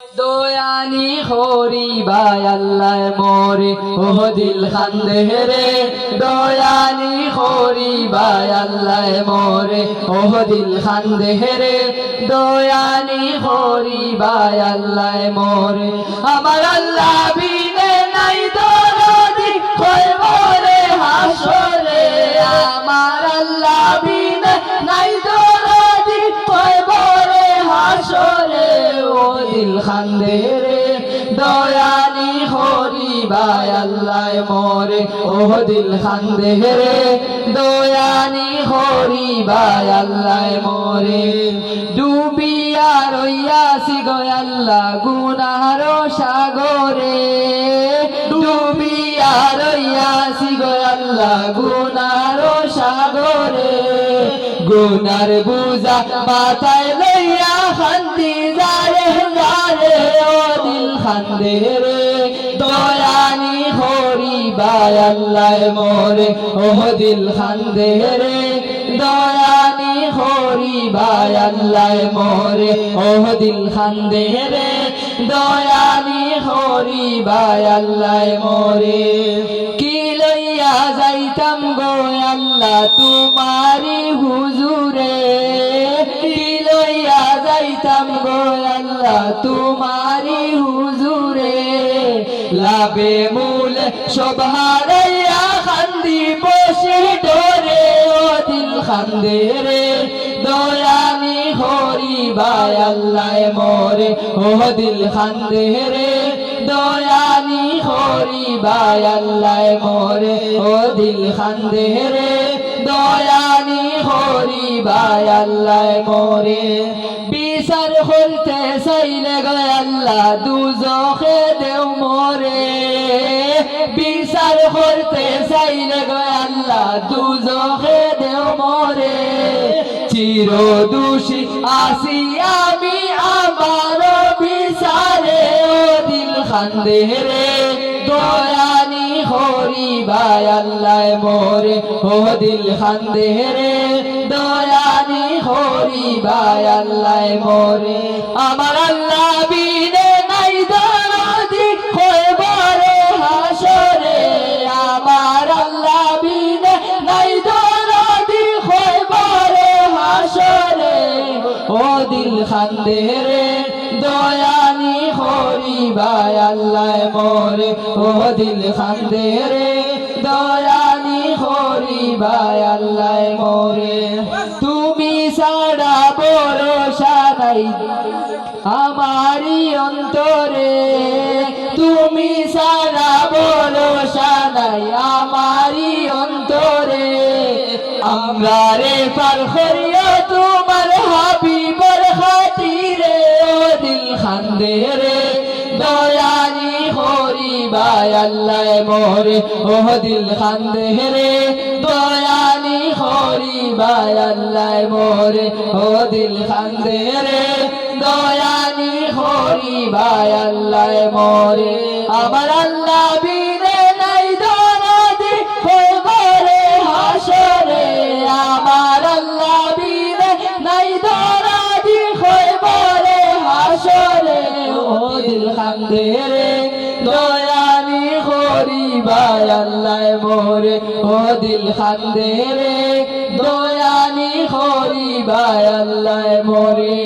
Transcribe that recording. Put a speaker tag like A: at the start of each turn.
A: দয়ানি Hari by আল্লাহ মোরে। ও দিল খান্দে রে দয়ানি হরি বাই আল্লাহ মোরে। ও দিল খান্দে রে দয়ানি হরি বাই আল্লাহ মোরে। আমার আল্লাহ খান্দে রে দয়ানি হরি বাই আল্লাহ মোরে। ও দিল খান্দে রে দয়ানি হরি বাই আল্লাহ মোরে। ডুবিয়া রইয়াছি গো আল্লাহ গুনার সাগরে। ডুবিয়া রইয়াছি গো আল্লাহ গুনার সাগরে। গুনার বুঝা মাথায় লইয়া যারে দিল খান্দে রে দয়ানি হরি বাই আল্লাহ মোরে। ও দিল খান্দে রে দয়ানি হরি বাই আল্লাহ মোরে। ও দিল খান্দে রে দয়ানি হরি বাই মোরে। কি লইয়া যাইতাম গো আল্লাহ তোমারি হুজুরে? কি লইয়া যাইতাম গো আল্লাহ তোমারি হুজুরে লাভে মূল সব খান্দি বসে ডরে, ও দিল খান্দে রে। দয়ানি হরি বাই আল্লাহ মোরে, ও দিল খান্দে রে। দয়ানি হরি বাই আল্লাহ মোরে, ও দিল খান্দে রে। দয়ানি হরি বাই আল্লাহ মোরে। করতে চাইলে গো আল্লাহ, দুজখে দেও মোরে। বিচার করতে চাইলে গো আল্লাহ, দুজখে দেও মোরে। চির দোষী আসি আমি আমার বিচারে, ও দিল খান্দে রে দয়ানি হরি বাই আল্লাহ মোরে, ও দিল খান্দে রে দয়ানি হরি বাই আল্লাহ মোরে। আমার আল্লাহ বিনে নাই দরদি হয়ে বড় হাসরে। আমার আল্লাহ বিনে নাই দরদি হয়ে বড় হাসরে। ও দিল খান্দে রে দয়ানি হরি বাই আল্লাহ মোরে। ও দিল খান্দে রে দয়ানি বাই আল্লাহ মোরে। তুমি সারা ভরসা নাই আমারি অন্তরে। তুমি সারা ভরসা নাই আমারি অন্তরে। আমরা রে পার করিয়া তোমার হাবিবর খাতিরে ও দিল খান্দে রে দয়ানি হরি বাই আল্লাহ মোরে ও দিল খান্দে রে দয়ানি হরি বাই আল্লাহ মোরে ও দিল খান্দে রে দয়ানি হরি বাই আল্লাহ মোরে আমার আল্লাহ বীরে নাই দরদি হয়ে গরে হাসরে। আমার আল্লাহ বীরে নাই দরদি হয়ে গরে হাসরে। ও দিল খান্দে রে দয়ানি হরি বাই আল্লাহ মোরে ও দিল খান্দে রে। দয়ানি হরি বাই আল্লাহ মোরে।